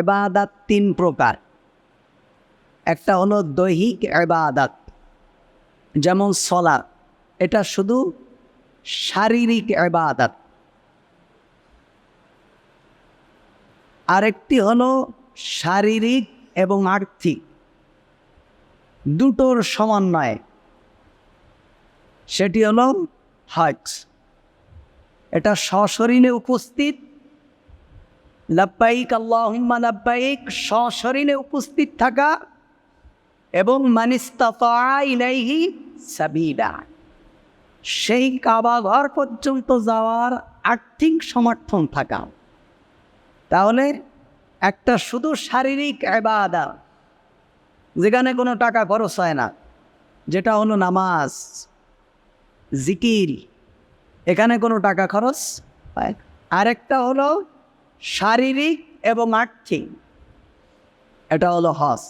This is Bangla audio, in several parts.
এবাদাত তিন প্রকার। একটা হলো দৈহিক এবাদাত যেমন সলা এটা শুধু শারীরিক এবাদাত আরেকটি হলো শারীরিক এবং আর্থিক। দুটোর সমন্বয়। সেটি হলো হজ এটা সশরীরে উপস্থিত লাব্বাইক আল্লাহুম্মা লাব্বাইক, সশরীরে উপস্থিত থাকা এবং মানিস্তাফা সাবিলা। সেই কাবা ঘর পর্যন্ত যাওয়ার আর্থিক সমর্থন থাকা। তাহলে একটা শুধু শারীরিক এবাদা যেখানে কোনো টাকা খরচ হয় না, যেটা হলো নামাজ, জিকির, এখানে কোনো টাকা খরচ হয় আরেকটা হলো শারীরিক এবং আর্থিক। এটা হলো হজ।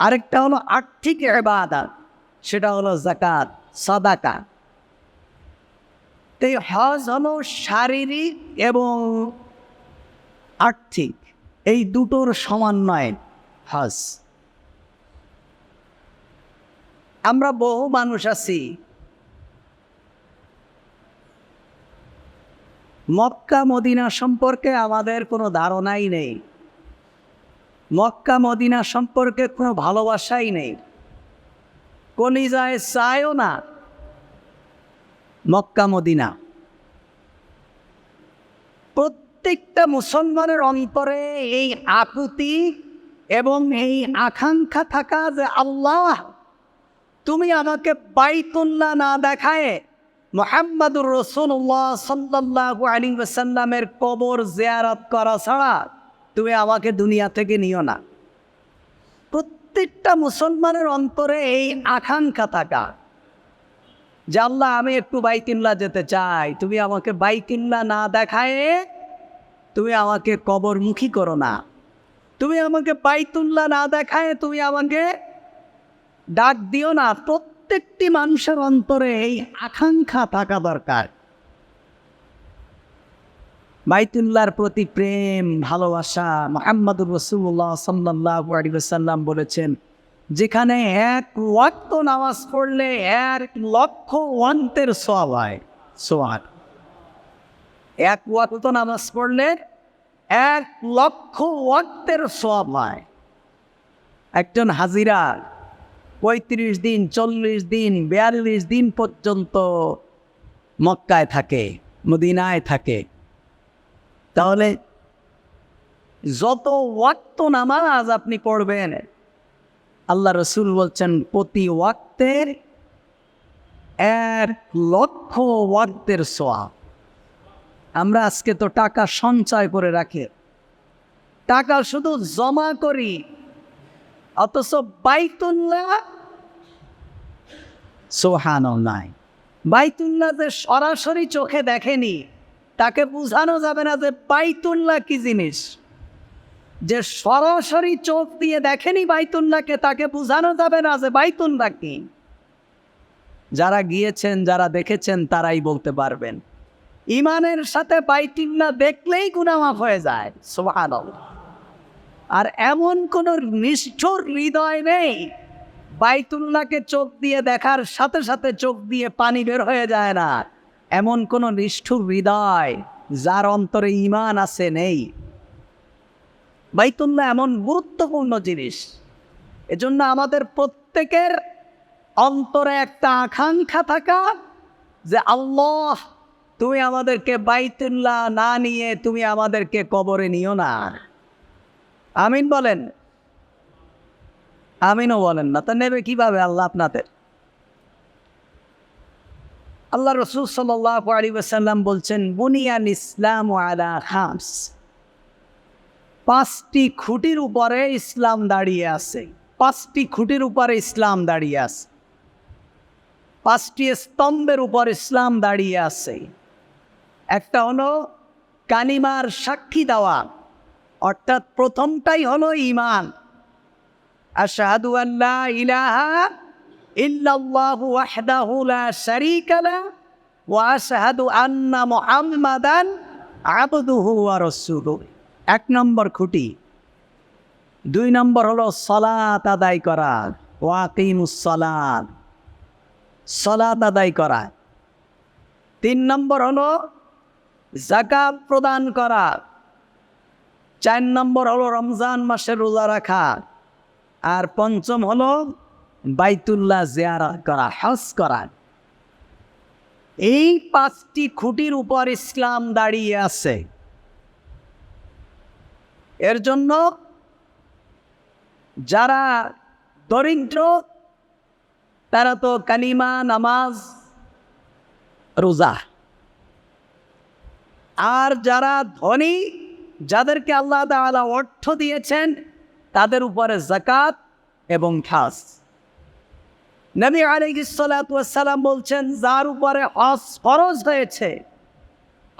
আরেকটা হলো আর্থিক এবাদত সেটা হলো জাকাত সাদাকা। তো এই হজ হলো শারীরিক এবং আর্থিক, এই দুটোর সমন্বয় হজ। আমরা বহু মানুষ আছি মক্কা মদিনা সম্পর্কে আমাদের কোনো ধারণাই নেই। মক্কা মদিনা সম্পর্কে কোনো ভালোবাসাই নেই। কলিজায় চায়ও না মক্কা মদিনা। প্রত্যেকটা মুসলমানের অন্তরে এই আকুতি এবং এই আকাঙ্ক্ষা থাকা যে আল্লাহ, তুমি আমাকে বাইতুল্লাহ না দেখায় মোহাম্মদুর রসুল্লাহ সাল্লাহু আলী সাল্লামের কবর জিয়ারত করা ছাড়া তুমি আমাকে দুনিয়া থেকে নিও না। প্রত্যেকটা মুসলমানের অন্তরে এই আকাঙ্ক্ষা থাকা যে, আল্লাহ, আমি একটু বাইতুল্লাহ যেতে চাই। তুমি আমাকে বাইতুল্লাহ না দেখায় তুমি আমাকে কবরমুখী করো না। তুমি আমাকে বাইতুল্লাহ না দেখায় তুমি আমাকে ডাক দিও না। প্রত্যেকটি মানুষের অন্তরে এই আকাঙ্ক্ষা থাকা দরকার। বাইতুল্লাহর প্রতি প্রেম, ভালোবাসা মোহাম্মদুর রসুল্লাহ সাল্লাহ আলিবাসাল্লাম বলেছেন, যেখানে এক ওয়াক্ত নামাজ পড়লে এক লক্ষ ওয়ান্তের সোয়াব হয় সোয়াব এক ওয়াক্ত নামাজ পড়লে এক লক্ষ ওয়াক্তের সোয়াব হয়। একজন হাজিরা পঁয়ত্রিশ দিন, চল্লিশ দিন, বিয়াল্লিশ দিন পর্যন্ত মক্কায় থাকে, মদিনায় থাকে। তাহলে যত ওয়াক্ত নামাজ আপনি পড়বেন, আল্লাহ রসুল বলছেন, প্রতি ওয়াক্তের এক লক্ষ ওয়াক্তের সোয়াব। আমরা আজকে তো টাকা সঞ্চয় করে রাখি। টাকা শুধু জমা করি অথচ বাইতুল্লাহ সোহান বাইতুল্লাহ যে সরাসরি চোখে দেখেনি। তাকে বোঝানো যাবে না যে বাইতুল্লাহ কি জিনিস। যে সরাসরি চোখ দিয়ে দেখেনি বাইতুল্লাহকে, তাকে বোঝানো যাবে না যে বাইতুল্লাহ কি। যারা গিয়েছেন, যারা দেখেছেন, তারাই বলতে পারবেন। ইমানের সাথে বাইতুল্লাহ দেখলেই গুনামাফ হয়ে যায় সোহান আর এমন কোনো নিষ্ঠুর হৃদয় নেই, বাইতুল্লাহকে চোখ দিয়ে দেখার সাথে সাথে চোখ দিয়ে পানি বের হয়ে যায় না। এমন কোনো নিষ্ঠুর হৃদয় যার অন্তরে ইমান আছে নেই। বাইতুল্লাহ এমন গুরুত্বপূর্ণ জিনিস। এজন্য আমাদের প্রত্যেকের অন্তরে একটা আকাঙ্ক্ষা থাকা যে, আল্লাহ, তুমি আমাদেরকে বাইতুল্লাহ না নিয়ে তুমি আমাদেরকে কবরে নিও না। আমিন বলেন। আমিনও বলেন না। তা নেবে কীভাবে আল্লাহ আপনাদের? আল্লাহ রসুল সাল্লাহ আলী ওসাল্লাম বলছেন বুনিয়ান ইসলাম আলা হামস পাঁচটি খুঁটির উপরে ইসলাম দাঁড়িয়ে আছে। পাঁচটি খুঁটির উপরে ইসলাম দাঁড়িয়ে আছে। পাঁচটি স্তম্ভের উপর ইসলাম দাঁড়িয়ে আছে। একটা হলো কালিমার সাক্ষী দেওয়া। অর্থাৎ প্রথমটাই হলো ইমান আল্লাহ ওয়া আবদুহু এক নম্বর খুঁটি। দুই নম্বর হলো সলাত আদায় করা ওয়াকিমুসলাদ সলাত। আদায় করা। তিন নম্বর হলো জাকাত প্রদান করা। চার নম্বর হলো রমজান মাসে রোজা রাখা। আর পঞ্চম হলো বাইতুল্লাহ জিয়ারত করা, হজ করা। এই পাঁচটি খুঁটির উপর ইসলাম দাঁড়িয়ে আছে। এর জন্য যারা দরিদ্র, তারা তো কালিমা, নামাজ, রোজা। আর যারা ধনী যাদেরকে আল্লাহ তাআলা অর্থ দিয়েছেন, তাদের উপরে জাকাত এবং খাস। নবী আলাইসালাম বলছেন, যার উপরে হজ ফরজ হয়েছে,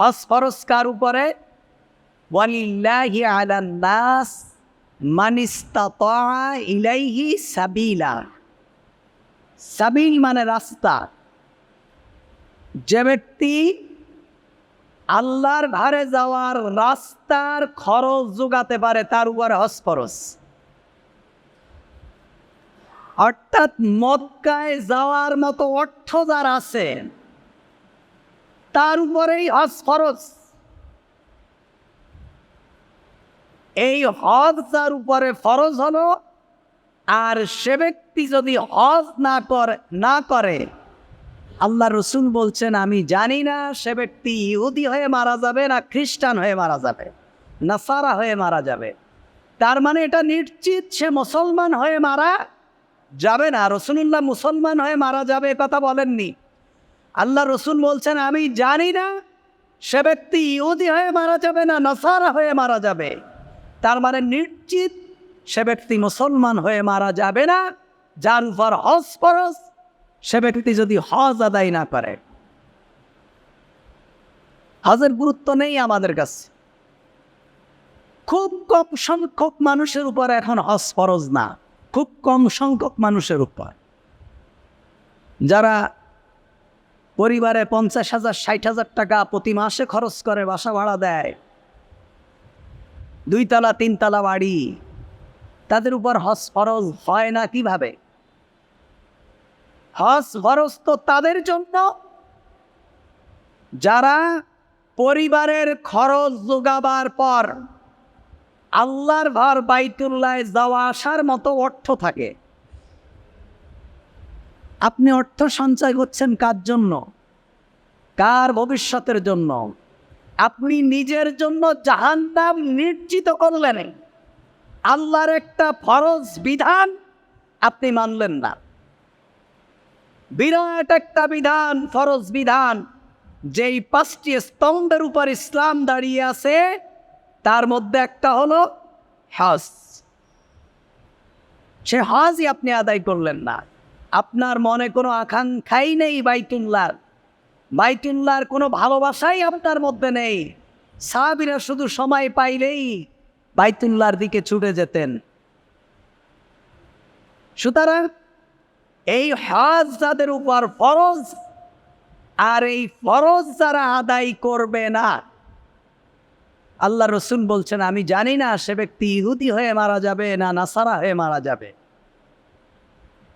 হজ ফরজ কার উপরে? ইলাইহি সাবিলা। সাবিল মানে রাস্তা। যে ব্যক্তি আল্লাহর ঘরে যাওয়ার রাস্তার খরচ যোগাতে পারে তার উপরে হজ ফরজ অর্থাৎ মক্কায় যাওয়ার মতো অর্থ যার আছে, তার উপরেই হজ ফরজ এই হজ যার উপরে ফরজ হলো, আর সে ব্যক্তি যদি হজ না করে না করে আল্লাহ রসুল বলছেন, আমি জানি না সে ব্যক্তি ইহুদি হয়ে মারা যাবে না খ্রিস্টান হয়ে মারা যাবে, নাসারা হয়ে মারা যাবে। তার মানে এটা নিশ্চিত সে মুসলমান হয়ে মারা যাবে না। রসুল্লাহ মুসলমান হয়ে মারা যাবে কথা বলেননি। আল্লাহ রসুল বলছেন, আমি জানি না সে ব্যক্তি ইহুদি হয়ে মারা যাবে না নাসারা হয়ে মারা যাবে। তার মানে নিশ্চিত সে ব্যক্তি মুসলমান হয়ে মারা যাবে না, যার উপর হজ ফরজ সে ব্যক্তি যদি হজ আদায় না করে, হজের গুরুত্ব নেই আমাদের কাছে। খুব কম সংখ্যক মানুষের উপর এখন হজ ফরজ না। খুব কম সংখ্যক মানুষের উপর। যারা পরিবারে পঞ্চাশ হাজার, ষাট হাজার টাকা প্রতি মাসে খরচ করে বাসা ভাড়া দেয়, দুইতলা, তিনতলা বাড়ি, তাদের উপর হজ ফরজ হয় না কীভাবে? হজ তো তাদের জন্য। যারা পরিবারের খরচ যোগাবার পর আল্লাহর ভার বাইতুল্লায় যাওয়া আসার মতো অর্থ থাকে। আপনি অর্থ সঞ্চয় করছেন কার জন্য? কার ভবিষ্যতের জন্য? আপনি নিজের জন্য জাহান নাম নিশ্চিত করলেন। আল্লাহর একটা ফরজ বিধান আপনি মানলেন না। বিরাট একটা বিধান, ফরজ বিধান। যেই পাঁচটি স্তম্ভের উপর ইসলাম দাঁড়িয়ে আছে, তার মধ্যে একটা হলো হজ। সে হজই আপনি আদায় করলেন না। আপনার মনে কোনো আকাঙ্ক্ষাই নেই বাইতুল্লার বাইতুল্লার কোনো ভালোবাসাই আপনার মধ্যে নেই। সাহাবিরা শুধু সময় পাইলেই বাইতুল্লার দিকে ছুটে যেতেন। সুতরাং এই হজ যাদের উপর ফরজ, আর এই ফরজ যারা আদায় করবে না। আল্লাহ রসুল বলছেন, আমি জানি না সে ব্যক্তি ইহুদি হয়ে মারা যাবে না নাসারা হয়ে মারা যাবে।